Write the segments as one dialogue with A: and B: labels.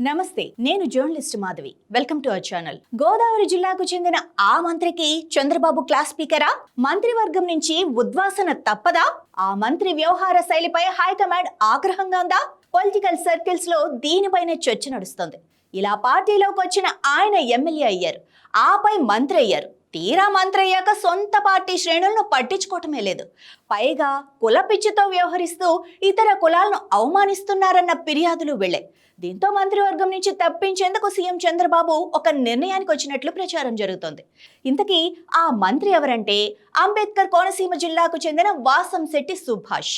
A: నమస్తే నేను journalist Madhavi. Welcome to our channel. Godavari జిల్లాకు చెందిన ఆ మంత్రికి చంద్రబాబు క్లాస్ స్పీకరా? మంత్రివర్గం నుంచి ఉద్వాసన తప్పదా? ఆ మంత్రి వ్యవహార శైలిపై హైకమాండ్ ఆగ్రహంగా ఉందా? పొలిటికల్ సర్కిల్స్లో దీనిపైనే చర్చ నడుస్తుంది. ఇలా పార్టీలోకి వచ్చిన ఆయన ఎమ్మెల్యే అయ్యారు. ఆపై మంత్రి అయ్యారు. తీరా మంత్రి అయ్యాక సొంత పార్టీ శ్రేణులను పట్టించుకోవటమే లేదు. పైగా కుల పిచ్చితో వ్యవహరిస్తూ ఇతర కులాలను అవమానిస్తున్నారన్న ఫిర్యాదులు వెళ్ళాయి. దీంతో మంత్రివర్గం నుంచి తప్పించేందుకు సీఎం చంద్రబాబు ఒక నిర్ణయానికి వచ్చినట్లు ప్రచారం జరుగుతోంది. ఇంతకీ ఆ మంత్రి ఎవరంటే అంబేద్కర్ కోనసీమ జిల్లాకు చెందిన వాసంశెట్టి సుభాష్.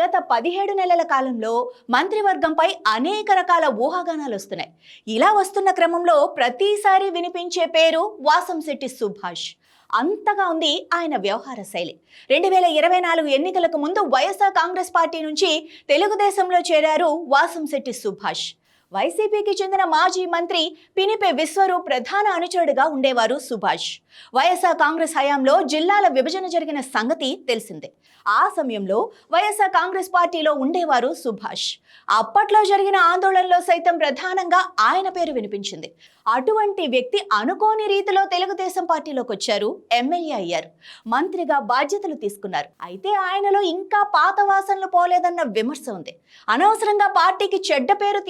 A: గత పదిహేడు నెలల కాలంలో మంత్రివర్గంపై అనేక రకాల ఊహాగానాలు వస్తున్నాయి. ఇలా వస్తున్న క్రమంలో ప్రతిసారి వినిపించే పేరు వాసంశెట్టి సుభాష్. అంతగా ఉంది ఆయన వ్యవహార శైలి. రెండు వేల ఇరవై నాలుగు ఎన్నికలకు ముందు వైఎస్ఆర్ కాంగ్రెస్ పార్టీ నుంచి తెలుగుదేశంలో చేరారు వాసంశెట్టి సుభాష్. వైసీపీకి చెందిన మాజీ మంత్రి పినిపే విశ్వరూప్ ప్రధాన అనుచరుడుగా ఉండేవారు సుభాష్. వైఎస్ఆర్ కాంగ్రెస్ హయాంలో జిల్లాల విభజన జరిగిన సంగతి తెలిసిందే. ఆ సమయంలో వైఎస్ఆర్ కాంగ్రెస్ పార్టీలో ఉండేవారు సుభాష్. అప్పట్లో జరిగిన ఆందోళనలో సైతం ప్రధానంగా ఆయన పేరు వినిపించింది. అటువంటి వ్యక్తి అనుకోని రీతిలో తెలుగుదేశం పార్టీలోకి వచ్చారు ఎమ్మెల్యే అయ్యారు. మంత్రిగా బాధ్యతలు తీసుకున్నారు. అయితే ఆయనలో ఇంకా పాత వాసనలు పోలేదన్న విమర్శ ఉంది. అనవసరంగా పార్టీకి చెడ్డ పేరు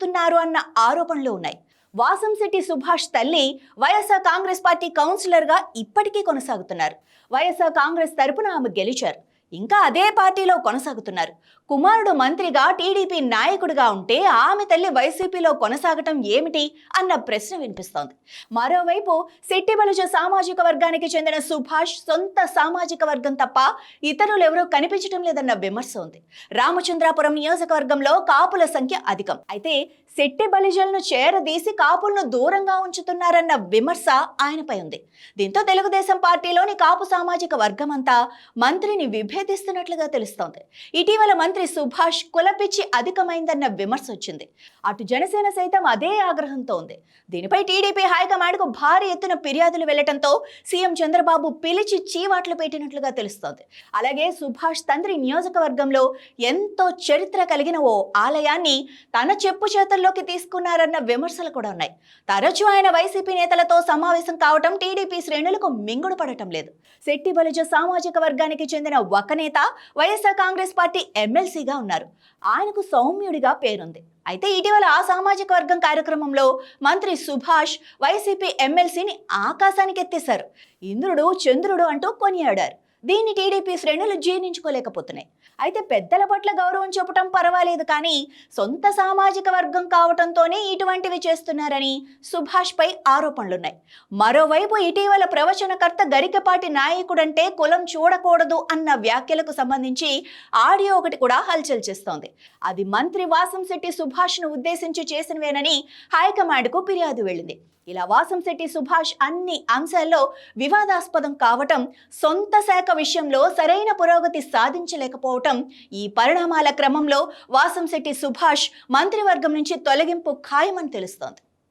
A: తీసుకొస్తున్నారు అన్న ఆరోపణలు ఉన్నాయి. వాసంశెట్టి సుభాష్ తల్లి వైఎస్ఆర్ కాంగ్రెస్ పార్టీ కౌన్సిలర్గా ఇప్పటికీ కొనసాగుతున్నారు. వైఎస్ఆర్ కాంగ్రెస్ తరపున ఆమె గెలిచారు. ఇంకా అదే పార్టీలో కొనసాగుతున్నారు. కుమారుడు మంత్రిగా టీడీపీ నాయకుడిగా ఉంటే ఆమె తల్లి వైసీపీలో కొనసాగటం ఏమిటి అన్న ప్రశ్న వినిపిస్తోంది. మరోవైపు సిట్టిబలుజ సామాజిక వర్గానికి చెందిన సుభాష్ సొంత సామాజిక వర్గం తప్ప ఇతరులు ఎవరూ కనిపించడం లేదన్న విమర్శ ఉంది. రామచంద్రాపురం నియోజకవర్గంలో కాపుల సంఖ్య అధికం. అయితే శెట్టి బలిజలను చేరదీసి కాపులను దూరంగా ఉంచుతున్నారన్న విమర్శ ఆయనపై ఉంది. దీంతో తెలుగుదేశం పార్టీలోని కాపు సామాజిక వర్గమంతా మంత్రిని విభేదిస్తున్నట్లుగా తెలుస్తోంది. ఇటీవల మంత్రి సుభాష్ కులపిచ్చి అధికమైందన్న విమర్శ వచ్చింది. అటు జనసేన సైతం అదే ఆగ్రహంతో ఉంది. దీనిపై టీడీపీ హైకమాండ్కు భారీ ఎత్తున ఫిర్యాదులు వెళ్ళడంతో సీఎం చంద్రబాబు పిలిచి చీవాట్లు పెట్టినట్లుగా తెలుస్తోంది. అలాగే సుభాష్ తండ్రి నియోజకవర్గంలో ఎంతో చరిత్ర కలిగిన ఓ ఆలయాన్ని తన చెప్పు పరిగణలోకి తీసుకున్నారన్న విమర్శలు కూడా ఉన్నాయి. తరచూ ఆయన వైసీపీ నేతలతో సమావేశం కావటం టీడీపీ శ్రేణులకు మింగుడు పడటం లేదు. శెట్టి బలిజ సామాజిక వర్గానికి చెందిన ఒక నేత వైఎస్ఆర్ కాంగ్రెస్ పార్టీ ఎమ్మెల్సీగా ఉన్నారు. ఆయనకు సౌమ్యుడిగా పేరుంది. అయితే ఇటీవల ఆ సామాజిక వర్గం కార్యక్రమంలో మంత్రి సుభాష్ వైసీపీ ఎమ్మెల్సీని ఆకాశానికి ఎత్తేశారు ఇంద్రుడు చంద్రుడు అంటూ కొనియాడారు. దీన్ని టీడీపీ శ్రేణులు జీర్ణించుకోలేకపోతున్నాయి. అయితే పెద్దల పట్ల గౌరవం చూపటం పర్వాలేదు కానీ సొంత సామాజిక వర్గం కావటంతోనే ఇటువంటివి చేస్తున్నారని సుభాష్ పై ఆరోపణలున్నాయి. మరోవైపు ఇటీవల ప్రవచనకర్త గరికపాటి నాయకుడంటే కులం చూడకూడదు అన్న వ్యాఖ్యలకు సంబంధించి ఆడియో ఒకటి కూడా హల్చల్ చేస్తోంది. అది మంత్రి వాసంశెట్టి సుభాష్ను ఉద్దేశించి చేసినవేనని హైకమాండ్కు ఫిర్యాదు వెళ్ళింది. ఇలా వాసంశెట్టి సుభాష్ అన్ని అంశాల్లో వివాదాస్పదం కావటం సొంత శాఖ శాఖ విషయంలో సరైన పురోగతి సాధించలేకపోవటం ఈ పరిణామాల క్రమంలో వాసంశెట్టి సుభాష్ మంత్రివర్గం నుంచి తొలగింపు ఖాయమని తెలుస్తోంది.